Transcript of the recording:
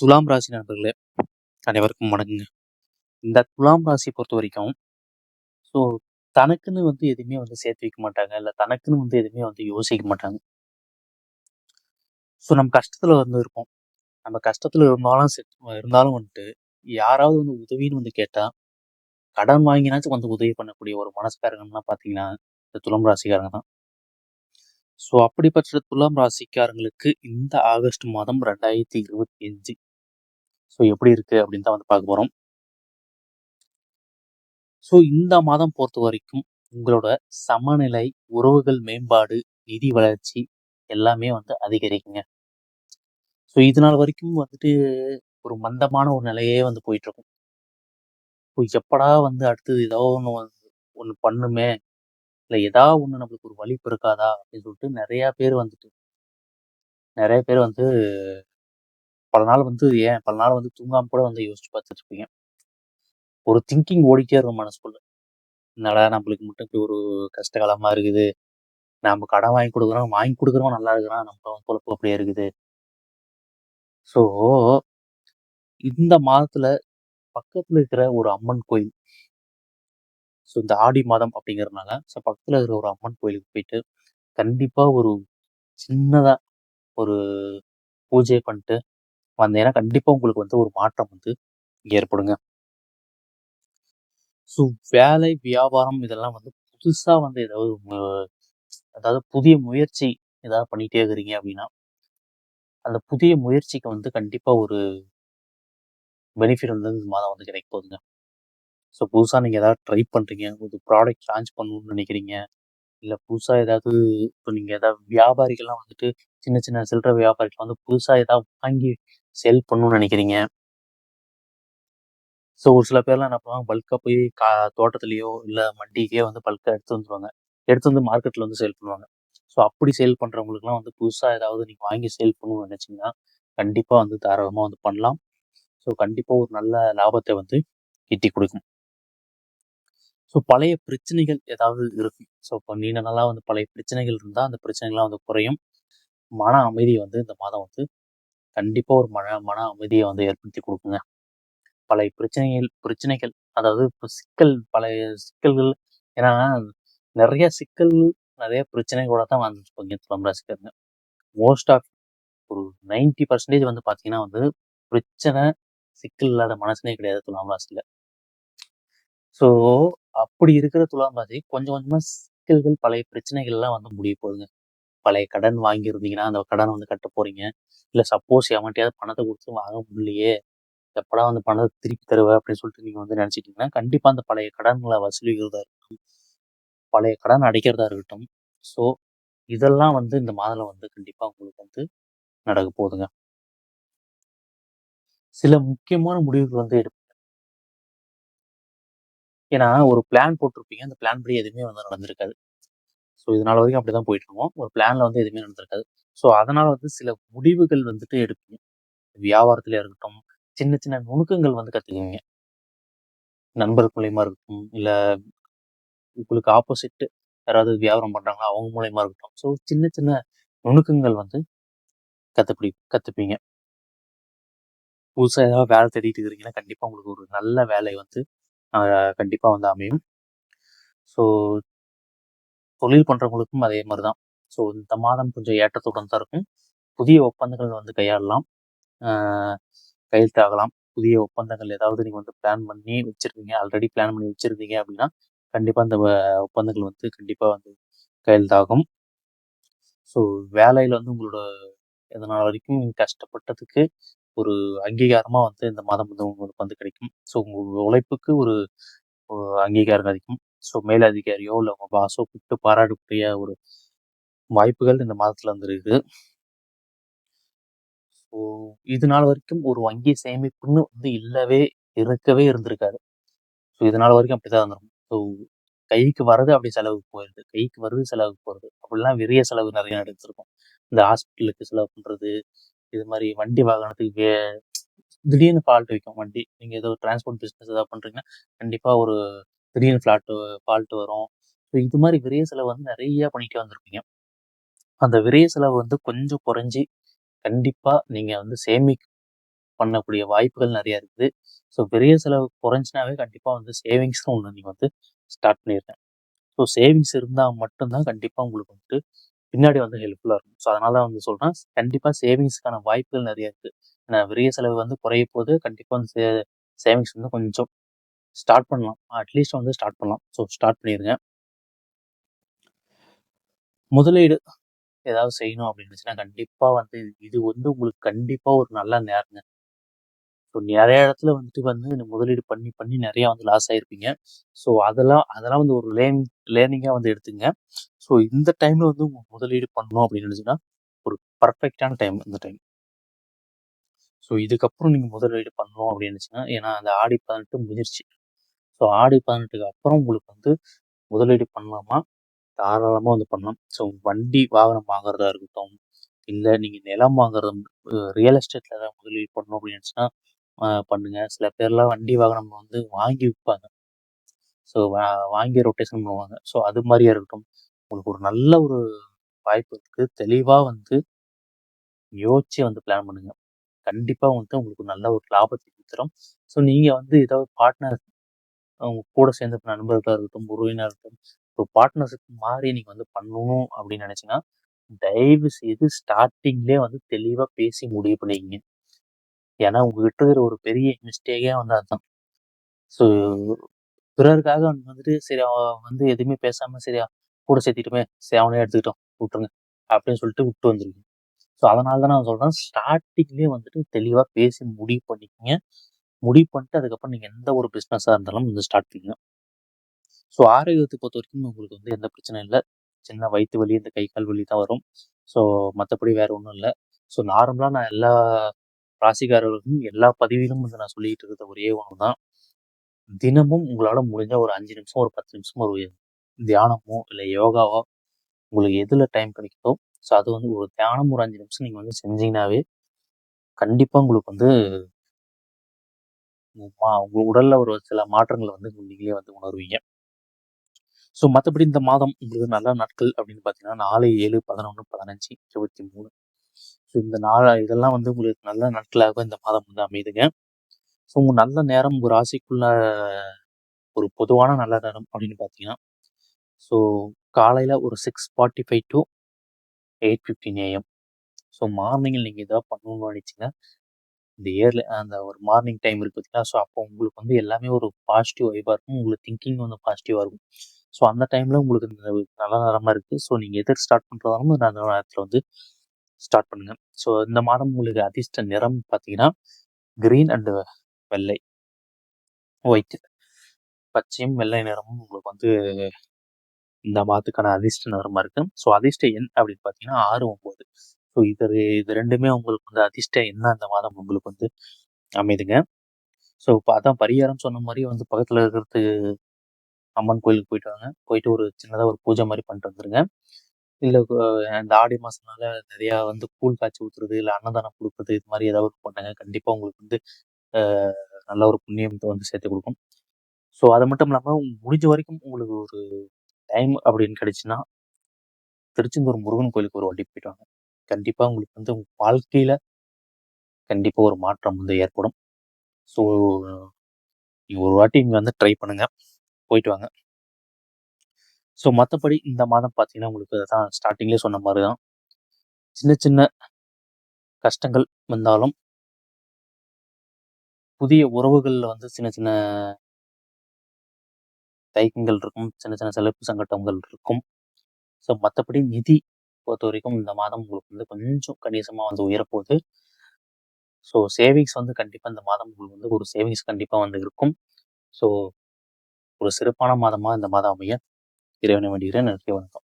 துலாம் ராசி நண்பர்களே அனைவருக்கும் வணக்கங்க. இந்த துலாம் ராசி பொறுத்த வரைக்கும் ஸோ தனக்குன்னு வந்து எதுவுமே வந்து சேர்த்து வைக்க மாட்டாங்க. இல்லை தனக்குன்னு வந்து எதுவுமே வந்து யோசிக்க மாட்டாங்க. ஸோ நம்ம கஷ்டத்தில் வந்து இருப்போம். நம்ம கஷ்டத்தில் இருந்தாலும் இருந்தாலும் வந்துட்டு யாராவது வந்து உதவின்னு வந்து கேட்டால் கடன் வாங்கினாச்சும் வந்து உதவி பண்ணக்கூடிய ஒரு மனசுக்காரங்கன்னா பார்த்தீங்கன்னா இந்த துலாம் ராசிக்காரங்க தான். ஸோ அப்படிப்பட்ட துலாம் ராசிக்காரங்களுக்கு இந்த ஆகஸ்ட் மாதம் ரெண்டாயிரத்தி இருபத்தி அஞ்சு. ஸோ எப்படி இருக்குது அப்படின்னு தான் வந்து பார்க்க போகிறோம் ஸோ இந்த மாதம் பொறுத்த வரைக்கும் உங்களோட சமநிலை உறவுகள் மேம்பாடு நிதி வளர்ச்சி எல்லாமே வந்து அதிகரிக்குங்க. ஸோ இது நாள் வரைக்கும் வந்துட்டு ஒரு மந்தமான ஒரு நிலையே வந்து போயிட்டுருக்கும் இப்போ எப்படா வந்து அடுத்தது ஏதோ ஒன்று ஒன்று பண்ணுமே இல்லை ஏதாவது ஒன்று நம்மளுக்கு ஒரு வழி பிறக்காதா? அப்படின்னு சொல்லிட்டு நிறையா பேர் வந்துட்டு நிறைய பேர் வந்து பல நாள் வந்து ஏன் பல நாள் வந்து தூங்காமல் கூட வந்து யோசிச்சு பார்த்துட்டு இருப்பீங்க. ஒரு திங்கிங் ஓடிக்கே இருக்கும் மனசுக்குள்ள. என்னடா நம்மளுக்கு மட்டும் இப்படி ஒரு கஷ்டகாலமாக இருக்குது. நம்ம கடன் வாங்கி கொடுக்குறோம் வாங்கி கொடுக்குறோம் நல்லா இருக்கிறான் நம்ம பொழப்பு அப்படியே இருக்குது. ஸோ இந்த மாதத்துல பக்கத்தில் இருக்கிற ஒரு அம்மன் கோயில் ஸோ இந்த ஆடி மாதம் அப்படிங்கிறதுனால ஸோ பக்கத்தில் இருக்கிற ஒரு அம்மன் கோயிலுக்கு போயிட்டு கண்டிப்பாக ஒரு சின்னதாக ஒரு பூஜை பண்ணிட்டு வந்தீங்கன்னா கண்டிப்பாக உங்களுக்கு வந்து ஒரு மாற்றம் வந்து ஏற்படுங்க. ஸோ வேலை வியாபாரம் இதெல்லாம் வந்து புதுசாக வந்து ஏதாவது அதாவது புதிய முயற்சி ஏதாவது பண்ணிகிட்டே இருக்கிறீங்க அப்படின்னா அந்த புதிய முயற்சிக்கு வந்து கண்டிப்பாக ஒரு பெனிஃபிட் வந்து இந்த மாதம் வந்து கிடைக்க போகுதுங்க. ஸோ புதுசாக நீங்கள் ஏதாவது ட்ரை பண்ணுறீங்க ஒரு ப்ராடக்ட் லான்ச் பண்ணணும்னு நினைக்கிறீங்க. இல்லை புதுசாக ஏதாவது இப்போ நீங்கள் ஏதாவது வியாபாரிகள்லாம் வந்துட்டு சின்ன சின்ன சில்லற வியாபாரிகள் வந்து புதுசாக ஏதாவது வாங்கி செல் பண்ணணும்னு நினைக்கிறீங்க. ஸோ ஒரு சில பேர்லாம் என்ன பண்ணுவாங்க பல்காக போய் கா தோட்டத்துலேயோ இல்லை மண்டிக்கே வந்து பல்காக எடுத்து வந்துடுவாங்க எடுத்து வந்து மார்க்கெட்டில் வந்து சேல் பண்ணுவாங்க. ஸோ அப்படி சேல் பண்ணுறவங்களுக்குலாம் வந்து புதுசாக ஏதாவது நீங்கள் வாங்கி சேல் பண்ணணும்னு நினச்சிங்கன்னா கண்டிப்பாக வந்து தாராளமாக வந்து பண்ணலாம். ஸோ கண்டிப்பாக ஒரு நல்ல லாபத்தை வந்து ஈட்டி கொடுக்கும். ஸோ பழைய பிரச்சனைகள் ஏதாவது இருக்கு. ஸோ இப்போ நீண்ட நாளாக வந்து பழைய பிரச்சனைகள் இருந்தால் அந்த பிரச்சனைகள்லாம் வந்து குறையும். மன அமைதியை வந்து இந்த மாதம் வந்து கண்டிப்பாக ஒரு மன மன அமைதியை வந்து ஏற்படுத்தி கொடுக்குங்க. பழைய பிரச்சனைகள் பிரச்சனைகள் அதாவது இப்போ சிக்கல் பழைய சிக்கல்கள் ஏன்னா நிறைய சிக்கல் நிறைய பிரச்சனைகளோட தான் வந்துருப்பாங்க துலாம் ராசிக்காரங்க மோஸ்ட் ஆஃப் ஒரு நைன்டி பர்சன்டேஜ் வந்து பார்த்தீங்கன்னா வந்து பிரச்சனை சிக்கல் இல்லாத மனசுனே கிடையாது துலாம் ராசியில். ஸோ அப்படி இருக்கிற துலாம் ராசி கொஞ்சம் கொஞ்சமாக சிக்கல்கள் பழைய பிரச்சனைகள் எல்லாம் வந்து முடிய போகுதுங்க. பழைய கடன் வாங்கியிருந்தீங்கன்னா அந்த கடனை வந்து கட்ட போறீங்க. இல்லை சப்போஸ் எவன்ட்டையாவது பணத்தை கொடுத்து வாங்க முடியலையே எப்படா வந்து பணத்தை திருப்பி தருவேன் அப்படின்னு சொல்லிட்டு நீங்கள் வந்து நினச்சிட்டிங்கன்னா கண்டிப்பாக அந்த பழைய கடன்களை வசூலிக்கிறதா இருக்கட்டும் பழைய கடன் அடைக்கிறதா இருக்கட்டும். ஸோ இதெல்லாம் வந்து இந்த மாதம் வந்து கண்டிப்பாக உங்களுக்கு வந்து நடக்க போகுதுங்க. சில முக்கியமான முடிவுகள் வந்து எடுப்பீங்க ஏன்னா ஒரு பிளான் போட்டிருப்பீங்க. அந்த பிளான் படி எதுவுமே வந்து நடந்திருக்காது. ஸோ இதனால வரைக்கும் அப்படி தான் போயிட்டு இருக்கோம். ஒரு பிளான்ல வந்து எதுவுமே நடந்திருக்காது. ஸோ அதனால வந்து சில முடிவுகள் வந்துட்டு எடுப்பீங்க. வியாபாரத்துல இருக்கட்டும் சின்ன சின்ன நுணுக்கங்கள் வந்து கற்றுக்குவீங்க நண்பர்கள் மூலயமா இருக்கட்டும் இல்லை உங்களுக்கு ஆப்போசிட் யாராவது வியாபாரம் பண்ணுறாங்களோ அவங்க மூலயமா இருக்கட்டும். ஸோ சின்ன சின்ன நுணுக்கங்கள் வந்து கற்றுப்படி கற்றுப்பீங்க புதுசாக ஏதாவது வேலை தேடிட்டு இருக்கிறீங்கன்னா கண்டிப்பாக உங்களுக்கு ஒரு நல்ல வேலை வந்து கண்டிப்பாக வந்து அமையும். ஸோ தொழில் பண்ணுறவங்களுக்கும் அதே மாதிரி தான் ஸோ இந்த மாதம் கொஞ்சம் ஏற்றத்துடன் தான் இருக்கும். புதிய ஒப்பந்தங்கள் வந்து கையாளலாம். கையெழுத்தாகலாம் புதிய ஒப்பந்தங்கள் ஏதாவது நீங்கள் வந்து பிளான் பண்ணி வச்சுருக்கீங்க ஆல்ரெடி பிளான் பண்ணி வச்சுருந்தீங்க அப்படின்னா கண்டிப்பாக அந்த ஒப்பந்தங்கள் வந்து கண்டிப்பாக வந்து கையெழுத்தாகும். ஸோ வேலையில் வந்து உங்களோட எதனால் வரைக்கும் கஷ்டப்பட்டதுக்கு ஒரு அங்கீகாரமாக வந்து இந்த மாதம் வந்து உங்களுக்கு வந்து கிடைக்கும். ஸோ உங்கள் உழைப்புக்கு ஒரு அங்கீகாரம் கிடைக்கும். ஸோ மேலதிகாரியோ இல்லை உங்கள் பாஸோ கூப்பிட்டு பாராட்டக்கூடிய ஒரு வாய்ப்புகள் இந்த மாதத்தில் வந்துருக்கு ஸோ இது நாள் வரைக்கும் ஒரு வங்கி சேமிப்புன்னு வந்து இல்லவே இருக்கவே இருந்திருக்காது. ஸோ இது நாள் வரைக்கும் அப்படி தான் இருந்திருக்கும். ஸோ கைக்கு வர்றது அப்படி செலவுக்கு போயிடுது கைக்கு வருது செலவுக்கு போகிறது அப்படிலாம் விரிய செலவு நிறைய நடத்திருக்கும் இந்த ஹாஸ்பிட்டலுக்கு செலவு பண்ணுறது இது மாதிரி வண்டி வாகனத்துக்கு வே திடீர்னு ஃபால்ட் வைக்கும் வண்டி. நீங்கள் ஏதோ டிரான்ஸ்போர்ட் பிஸ்னஸ் ஏதாவது பண்ணுறீங்கன்னா கண்டிப்பாக ஒரு திடீர்னு ஃப்ளாட்டு ஃபால்ட்டு வரும். ஸோ இது மாதிரி விரைய செலவு வந்து நிறைய பண்ணிகிட்டே வந்திருப்பீங்க. அந்த விரைய செலவு வந்து கொஞ்சம் குறைஞ்சி கண்டிப்பாக நீங்கள் வந்து சேமி பண்ணக்கூடிய வாய்ப்புகள் நிறைய இருக்குது. ஸோ பெரிய செலவு குறைஞ்சினாவே கண்டிப்பாக வந்து சேவிங்ஸ்னு ஒன்று நீங்கள் வந்து ஸ்டார்ட் பண்ணிடுறேன் ஸோ சேவிங்ஸ் இருந்தால் மட்டும்தான் கண்டிப்பாக உங்களுக்கு வந்துட்டு பின்னாடி வந்து ஹெல்ப்ஃபுல்லாக இருக்கும். ஸோ அதனால தான் வந்து சொல்கிறேன் கண்டிப்பாக சேவிங்ஸ்க்கான வாய்ப்புகள் நிறைய இருக்குது ஏன்னா விரிய செலவு வந்து குறைய போது கண்டிப்பாக வந்து சே சேவிங்ஸ் வந்து கொஞ்சம் ஸ்டார்ட் பண்ணலாம். அட்லீஸ்ட் வந்து ஸ்டார்ட் பண்ணலாம். ஸோ ஸ்டார்ட் பண்ணிடுங்க முதலீடு ஏதாவது செய்யணும் அப்படின்னு கண்டிப்பாக வந்து இது வந்து உங்களுக்கு கண்டிப்பாக ஒரு நல்ல நேரங்க. ஸோ நிறைய இடத்துல வந்துட்டு வந்து இந்த முதலீடு பண்ணி பண்ணி நிறையா வந்து லாஸ் ஆகிருப்பீங்க ஸோ அதெல்லாம் அதெல்லாம் வந்து ஒரு லேர்னிங் லேர்னிங்காக வந்து எடுத்துங்க. ஸோ இந்த டைமில் வந்து உங்கள் முதலீடு பண்ணணும் அப்படின்னு நினச்சின்னா ஒரு பர்ஃபெக்டான டைம் இந்த டைம் ஸோ இதுக்கப்புறம் நீங்கள் முதலீடு பண்ணணும் அப்படின்னு நினச்சிங்கன்னா ஏன்னா அந்த ஆடி பதினெட்டு முதிர்ச்சி ஸோ ஆடி பதினெட்டுக்கு அப்புறம் உங்களுக்கு வந்து முதலீடு பண்ணலாமா? தாராளமாக வந்து பண்ணலாம். ஸோ வண்டி வாகனம் வாங்குறதா இருக்கட்டும் இல்லை நீங்கள் நிலம் வாங்குறது ரியல் எஸ்டேட்டில் ஏதாவது முதலீடு பண்ணணும் அப்படின்னு நினச்சின்னா பண்ணுங்க. சில பேர்லாம் வண்டி வாகனம் வந்து வாங்கி விற்பாங்க. ஸோ வாங்கி ரொட்டேஷன் பண்ணுவாங்க. ஸோ அது மாதிரியா இருக்கட்டும் உங்களுக்கு ஒரு நல்ல ஒரு வாய்ப்பு இருக்குது தெளிவாக வந்து யோசிச்சு வந்து பிளான் பண்ணுங்க. கண்டிப்பாக வந்து உங்களுக்கு நல்ல ஒரு லாபத்தை கொடுத்துரும் ஸோ நீங்கள் வந்து ஏதாவது பார்ட்னர் உங்கள் கூட சேர்ந்த நண்பர்களாக இருக்கட்டும் உறவினர் இருக்கட்டும் ஒரு பார்ட்னர்ஷிப் மாதிரி நீங்கள் வந்து பண்ணணும் அப்படின்னு நினச்சிங்கன்னா தயவு செய்து ஸ்டார்டிங்லேயே வந்து தெளிவாக பேசி முடிவு பண்ணிக்கிங்க. ஏன்னா உங்ககிட்ட இருக்கிற ஒரு பெரிய மிஸ்டேக்கே வந்து அதுதான் ஸோ பிறருக்காக வந்துட்டு சரி அவன் வந்து எதுவுமே பேசாம சரியா கூட சேர்த்திட்டுமே சரி அவனே எடுத்துக்கிட்டோம் விட்டுருங்க அப்படின்னு சொல்லிட்டு விட்டு வந்துருக்கீங்க. ஸோ அதனால தான் நான் சொல்றேன் ஸ்டார்டிங்லேயே வந்துட்டு தெளிவாக பேசி முடிவு பண்ணிக்கோங்க. முடிவு பண்ணிட்டு அதுக்கப்புறம் நீங்கள் எந்த ஒரு பிஸ்னஸாக இருந்தாலும் வந்து ஸ்டார்ட் பண்ணிக்கணும் ஸோ ஆரோக்கியத்தை பொறுத்த வரைக்கும் உங்களுக்கு வந்து எந்த பிரச்சனையும் இல்லை. சின்ன வயிற்று வலி இந்த கை கால் வலி தான் வரும். ஸோ மற்றபடி வேறு ஒன்றும் இல்லை. ஸோ நார்மலாக நான் எல்லா ராசிக்காரர்களுக்கும் எல்லா பதிவிலும் வந்து நான் சொல்லிட்டு இருக்கிற ஒரே ஒன்று தான். தினமும் உங்களால் முடிஞ்ச ஒரு அஞ்சு நிமிஷம் ஒரு பத்து நிமிஷம் ஒரு தியானமோ இல்லை யோகாவோ உங்களுக்கு எதில் டைம் கிடைக்குதோ ஸோ அது வந்து ஒரு தியானம் ஒரு அஞ்சு நிமிஷம் நீங்கள் வந்து செஞ்சீங்கன்னாவே கண்டிப்பாக உங்களுக்கு வந்து உங்க உடலில் ஒரு சில மாற்றங்களை வந்து நீங்களே வந்து உணர்வீங்க. ஸோ மற்றபடி இந்த மாதம் உங்களுக்கு நல்ல நாட்கள் அப்படின்னு பார்த்தீங்கன்னா நாலு ஏழு பதினொன்று பதினஞ்சு இருபத்தி மூணு ஸோ இந்த நாள் இதெல்லாம் வந்து உங்களுக்கு நல்ல நாட்களாக இந்த மாதம் வந்து அமைதுங்க. ஸோ உங்கள் நல்ல நேரம் ஒரு ராசிக்குள்ள ஒரு பொதுவான நல்ல நேரம் அப்படின்னு பார்த்தீங்கன்னா ஸோ காலையில் ஒரு six forty five to eight fifteen AM so மார்னிங்கில் நீங்கள் எதாவது பண்ணணும்னு நினச்சிங்கன்னா இந்த இயரில் அந்த ஒரு மார்னிங் டைம் இருக்குது பார்த்தீங்களா ஸோ அப்போ உங்களுக்கு வந்து எல்லாமே ஒரு பாசிட்டிவ் வைப்பாக இருக்கும். உங்களுக்கு திங்கிங் வந்து பாசிட்டிவாக இருக்கும். ஸோ அந்த டைமில் உங்களுக்கு இந்த நல்ல நேரமாக இருக்குது ஸோ நீங்கள் எதிர் ஸ்டார்ட் பண்ணுறதாலும் நல்ல நேரத்தில் வந்து ஸ்டார்ட் பண்ணுங்கள் ஸோ இந்த மாதம் உங்களுக்கு அதிர்ஷ்ட நிறம் பார்த்தீங்கன்னா கிரீன் அண்டு வெள்ளை. ஒயிட் பச்சையும் வெள்ளை நிறமும் உங்களுக்கு வந்து இந்த மாதத்துக்கான அதிர்ஷ்ட நிறமாக இருக்குது ஸோ அதிர்ஷ்ட எண் அப்படின்னு பார்த்தீங்கன்னா ஆறு ஒம்பது ஸோ இது இது ரெண்டுமே உங்களுக்கு வந்து அதிர்ஷ்ட என்ன அந்த மாதம் உங்களுக்கு வந்து அமைதுங்க. ஸோ இப்போ அதான் பரிகாரம் சொன்ன மாதிரி வந்து பக்கத்தில் இருக்கிறது அம்மன் கோயிலுக்கு போயிட்டு வாங்க. போயிட்டு ஒரு சின்னதாக ஒரு பூஜை மாதிரி பண்ணிட்டு வந்துருங்க. இல்லை இந்த ஆடி மாதம்னால நிறையா வந்து கூழ் காய்ச்சி ஊற்றுறது இல்லை அன்னதானம் கொடுக்குறது இது மாதிரி ஏதாவது பண்ணுங்க. கண்டிப்பாக உங்களுக்கு வந்து நல்ல ஒரு புண்ணியத்தை வந்து சேர்த்து கொடுக்கும். ஸோ அது மட்டும் இல்லாமல் முடிஞ்ச வரைக்கும் உங்களுக்கு ஒரு டைம் அப்படின்னு கிடைச்சுன்னா திருச்செந்தூர் முருகன் கோயிலுக்கு ஒரு வண்டி போயிட்டு வாங்க. கண்டிப்பாக உங்களுக்கு வந்து உங்கள் வாழ்க்கையில் கண்டிப்பாக ஒரு மாற்றம் வந்து ஏற்படும். ஸோ நீங்கள் ஒரு வாட்டி இங்கே வந்து ட்ரை பண்ணுங்கள் போயிட்டு வாங்க. ஸோ மற்றபடி இந்த மாதம் பார்த்தீங்கன்னா உங்களுக்கு தான் ஸ்டார்டிங்லேயே சொன்ன மாதிரி தான் சின்ன சின்ன கஷ்டங்கள் வந்தாலும் புதிய உறவுகளில் வந்து சின்ன சின்ன தைக்கங்கள் இருக்கும். சின்ன சின்ன செலப்பு சங்கட்டங்கள் இருக்கும். ஸோ மற்றபடி நிதி பொறுத்த வரைக்கும் இந்த மாதம் உங்களுக்கு வந்து கொஞ்சம் கணிசமாக வந்து உயரப்போகுது. ஸோ சேவிங்ஸ் வந்து கண்டிப்பாக இந்த மாதம் உங்களுக்கு வந்து ஒரு சேவிங்ஸ் கண்டிப்பாக வந்து இருக்கும். ஸோ ஒரு சிறப்பான மாதமாக இந்த மாதம் அமைய இறைவனை வேண்டுகிறேன் நன்றி வணக்கம்